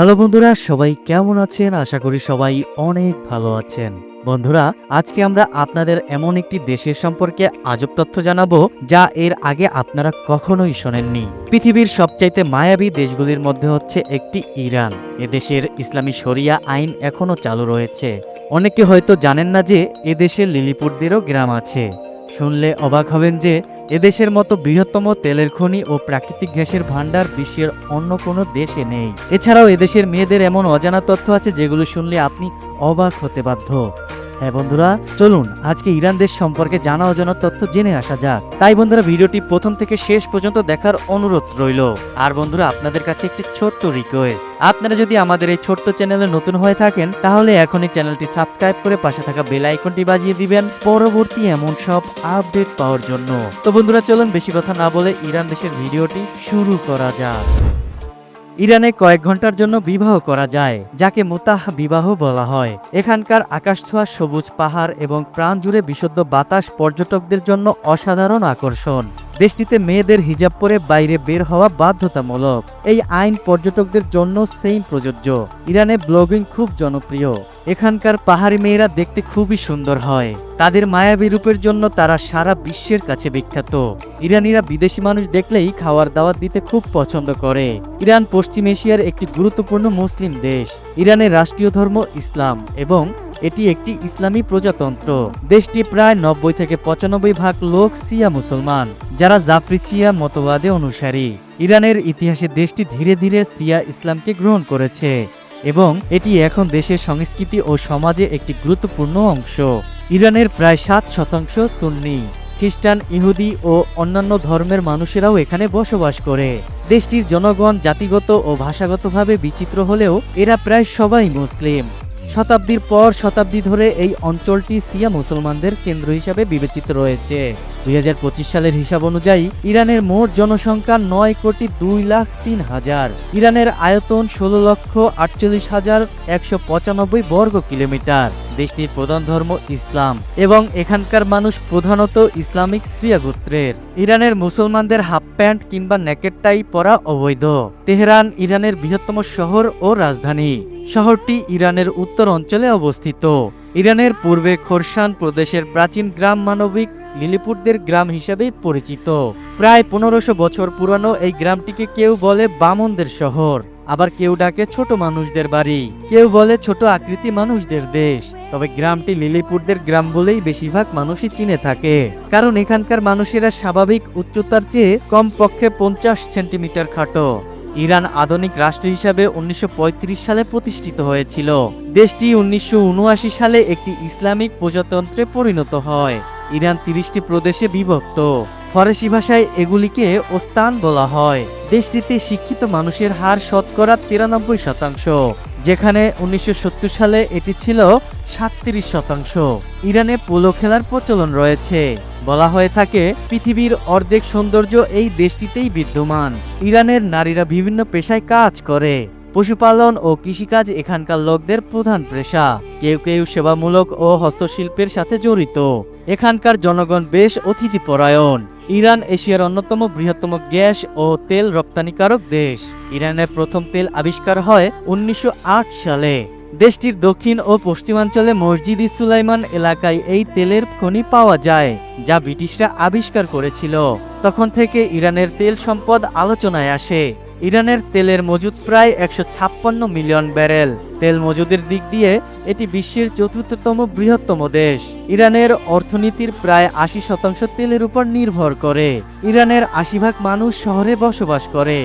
Hello বন্ধুরা, সবাই কেমন আছেন? আশা করি সবাই অনেক ভালো আছেন। বন্ধুরা, আজকে আমরা আপনাদের এমন একটি দেশের সম্পর্কে আজব তথ্য জানাব, যা এর আগে আপনারা কখনোই শোনেননি। পৃথিবীর সবচাইতে মায়াবী দেশগুলির মধ্যে হচ্ছে একটি ইরান। এদেশের ইসলামী শরিয়া আইন এখনও চালু রয়েছে। অনেকে হয়তো জানেন না যে এদেশের লিলিপুরদেরও গ্রাম আছে। শুনলে অবাক হবেন যে এদেশের মতো বৃহত্তম তেলের খনি ও প্রাকৃতিক গ্যাসের ভাণ্ডার বিশ্বের অন্য কোনো দেশে নেই। এছাড়াও এদেশের মেয়েদের এমন অজানা তথ্য আছে যেগুলো শুনলে আপনি অবাক হতে বাধ্য। হ্যাঁ বন্ধুরা, চলুন আজকে ইরান দেশ সম্পর্কে জানা অজানা তথ্য জেনে আসা যাক। তাই বন্ধুরা, ভিডিওটি প্রথম থেকে শেষ পর্যন্ত দেখার অনুরোধ রইল। আর বন্ধুরা, আপনাদের কাছে একটি ছোট্ট রিকোয়েস্ট আপনারা যদি আমাদের এই ছোট্ট চ্যানেলে নতুন হয়ে থাকেন, তাহলে এখনই চ্যানেলটি সাবস্ক্রাইব করে পাশে থাকা বেল আইকনটি বাজিয়ে দিবেন পরবর্তী এমন সব আপডেট পাওয়ার জন্য। তো বন্ধুরা, চলুন বেশি কথা না বলে ইরান দেশের ভিডিওটি শুরু করা যাক। ইরানে কয়েক ঘণ্টার জন্য বিবাহ করা যায়, যাকে মোতাহ বিবাহ বলা হয়। এখানকার আকাশ ছোঁয়া সবুজ পাহাড় এবং প্রাণ জুড়ে বিশুদ্ধ বাতাস পর্যটকদের জন্য অসাধারণ আকর্ষণ। দেশটিতে মেয়েদের হিজাব পরে বাইরে বের হওয়া বাধ্যতামূলক। এই আইন পর্যটকদের জন্য সেম প্রযোজ্য। ইরানে ব্লগিং খুব জনপ্রিয়। এখানকার পাহাড়ি মেয়েরা দেখতে খুবই সুন্দর হয়। তাদের মায়াবী রূপের জন্য তারা সারা বিশ্বের কাছে বিখ্যাত। ইরানিরা বিদেশি মানুষ দেখলেই খাওয়ার দাওয়াত দিতে খুব পছন্দ করে। ইরান পশ্চিম এশিয়ার একটি গুরুত্বপূর্ণ মুসলিম দেশ। ইরানের রাষ্ট্রীয় ধর্ম ইসলাম এবং এটি একটি ইসলামী প্রজাতন্ত্র। দেশটি প্রায় নব্বই থেকে পঁচানব্বই ভাগ লোক সিয়া মুসলমান, যারা জাফরি সিয়া মতবাদে অনুসারী। ইরানের ইতিহাসে দেশটি ধীরে ধীরে সিয়া ইসলামকে গ্রহণ করেছে। এবং এটি এখন দেশের সংস্কৃতি ও সমাজে একটি গুরুত্বপূর্ণ অংশ। ইরানের প্রায় সাত শতাংশ সুন্নি। খ্রিস্টান, ইহুদি ও অন্যান্য ধর্মের মানুষেরাও এখানে বসবাস করে। দেশটির জনগণ জাতিগত ও ভাষাগতভাবে বিচিত্র হলেও এরা প্রায় সবাই মুসলিম। শতাব্দীর পর শতাব্দী ধরে এই অঞ্চলটি সিয়া মুসলমানদের কেন্দ্র হিসাবে বিবেচিত রয়েছে। দুই হাজার পঁচিশ সালের হিসাব অনুযায়ী, ইরানের মোট জনসংখ্যা নয় কোটি দুই লাখ তিন হাজার। ইরানের আয়তন ষোলো লক্ষ আটচল্লিশ হাজার একশো পঁচানব্বই বর্গ কিলোমিটার। দেশটির প্রধান ধর্ম ইসলাম এবং এখানকার মানুষ প্রধানত ইসলামিক শ্রিয়া গোত্রের ইরানের মুসলমানদের হাফ প্যান্ট কিংবা নেকেট টাই পরা অবৈধ। তেহরান ইরানের বৃহত্তম শহর ও রাজধানী। শহরটি ইরানের উত্তর অঞ্চলে অবস্থিত। ইরানের পূর্বে খোরসান প্রদেশের প্রাচীন গ্রাম মানবিক লিলিপুরদের গ্রাম হিসেবে পরিচিত। প্রায় পনেরোশো বছর পুরানো এই গ্রামটিকে কেউ বলে বামনদের শহর। আবার কেউ ডাকে ছোট মানুষদের বাড়ি। কেউ বলে ছোট আকৃতি মানুষদের দেশ। তবে গ্রামটি লিলিপুরদের গ্রাম বলেই বেশিরভাগ মানুষই চিনে থাকে। কারণ এখানকার মানুষেরা স্বাভাবিক উচ্চতার চেয়ে কমপক্ষে পঞ্চাশ সেন্টিমিটার খাটো। ইরান আধুনিক রাষ্ট্র হিসাবে উনিশশো পঁয়ত্রিশ সালে প্রতিষ্ঠিত হয়েছিল। দেশটি উনিশশো উনআশি সালে একটি ইসলামিক প্রজাতন্ত্রে পরিণত হয়। ইরান তিরিশটি প্রদেশে বিভক্ত। ফরাসি ভাষায় এগুলিকে ওস্তান বলা হয়। দেশটিতে শিক্ষিত মানুষের হার শতকরা তিরানব্বই শতাংশ, যেখানে উনিশশো সত্তর সালে এটি ছিল সাতত্রিশ শতাংশ। ইরানে পোলো খেলার প্রচলন রয়েছে। বলা হয়ে থাকে, পৃথিবীর অর্ধেক সৌন্দর্য এই দেশটিতেই বিদ্যমান। ইরানের নারীরা বিভিন্ন পেশায় কাজ করে। পশুপালন ও কৃষিকাজ এখানকার লোকদের প্রধান পেশা। কেউ কেউ সেবামূলক ও হস্তশিল্পের সাথে জড়িত। এখানকার জনগণ বেশ অতিথিপরায়ণ। ইরান এশিয়ার অন্যতম বৃহত্তম গ্যাস ও তেল রপ্তানিকারক দেশ। ইরানের প্রথম তেল আবিষ্কার হয় উনিশশো আট সালে। দেশটির দক্ষিণ ও পশ্চিমাঞ্চলে মসজিদ সুলাইমান এলাকায় এই তেলের খনি পাওয়া যায়, যা ব্রিটিশরা আবিষ্কার করেছিল। তখন থেকে ইরানের তেল সম্পদ আলোচনায় আসে। ইরানের তেলের মজুদ প্রায় একশো ছাপ্পান্ন মিলিয়ন ব্যারেল। তেল মজুদের দিক দিয়ে এটি বিশ্বের চতুর্থতম বৃহত্তম দেশ। ইরানের অর্থনীতির প্রায় আশি শতাংশ তেলের উপর নির্ভর করে। ইরানের আশি ভাগ মানুষ শহরে বসবাস করে।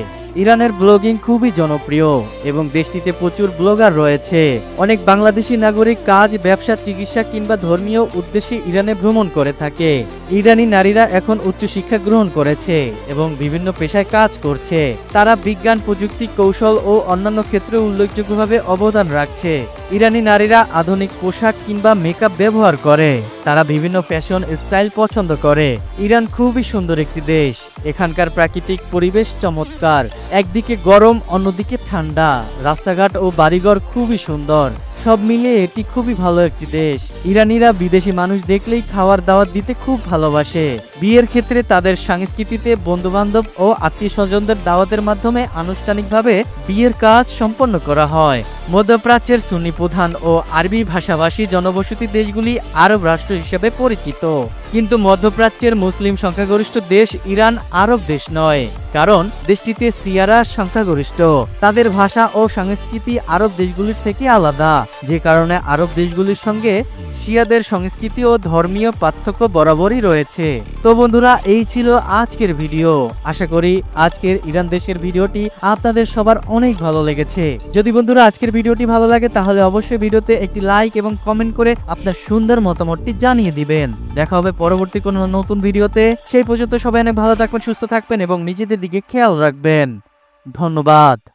ইরানের ব্লগিং খুবই জনপ্রিয় এবং দেশটিতে প্রচুর ব্লগার রয়েছে। অনেক বাংলাদেশি নাগরিক কাজ, ব্যবসা, চিকিৎসা কিংবা ধর্মীয় উদ্দেশ্যে ইরানে ভ্রমণ করে থাকে। ইরানি নারীরা এখন উচ্চশিক্ষা গ্রহণ করেছে এবং বিভিন্ন পেশায় কাজ করছে। তারা বিজ্ঞান, প্রযুক্তি, কৌশল ও অন্যান্য ক্ষেত্রে উল্লেখযোগ্যভাবে অবদান রাখছে। ইরানি নারীরা আধুনিক পোশাক কিংবা মেকআপ ব্যবহার করে। তারা বিভিন্ন ফ্যাশন স্টাইল পছন্দ করে। ইরান খুবই সুন্দর একটি দেশ। এখানকার প্রাকৃতিক পরিবেশ চমৎকার। একদিকে গরম, অন্যদিকে ঠান্ডা। রাস্তাঘাট ও বাড়িঘর খুবই সুন্দর। সব মিলিয়ে এটি খুবই ভালো একটি দেশ। ইরানিরা বিদেশি মানুষ দেখলেই খাওয়ার দাওয়াত দিতে খুব ভালোবাসে। বিয়ের ক্ষেত্রে তাদের সংস্কৃতিতে বন্ধুবান্ধব ও আত্মীয় স্বজনদের দাওয়াতের মাধ্যমে আনুষ্ঠানিকভাবে বিয়ের কাজ সম্পন্ন করা হয়। মধ্যপ্রাচ্যের সুন্নি প্রধান ও আরবি ভাষাভাষী জনবসতি দেশগুলি আরব রাষ্ট্র হিসেবে পরিচিত। কিন্তু মধ্যপ্রাচ্যের মুসলিম সংখ্যাগরিষ্ঠ দেশ ইরান আরব দেশ নয়। কারণ দেশটিতে সিয়ারা সংখ্যাগরিষ্ঠ। তাদের ভাষা ও সংস্কৃতি আরব দেশগুলির থেকে আলাদা। যে কারণে আরব দেশগুলির সঙ্গে শিয়াদের সংস্কৃতি ও ধর্মীয় পার্থক্য বরাবরই রয়েছে। তো বন্ধুরা, এই ছিল আজকের ভিডিও। আশা করি আজকের ইরান দেশের ভিডিওটি আপনাদের সবার অনেক ভালো লেগেছে। যদি বন্ধুরা আজকের ভিডিওটি ভালো লাগে, তাহলে অবশ্যই ভিডিওতে একটি লাইক এবং কমেন্ট করে আপনার সুন্দর মতামতটি জানিয়ে দিবেন। দেখা হবে পরবর্তী কোনো নতুন ভিডিওতে। সেই পর্যন্ত সবাই অনেক ভালো থাকবেন, সুস্থ থাকবেন এবং নিজেদের দিকে খেয়াল রাখবেন। ধন্যবাদ।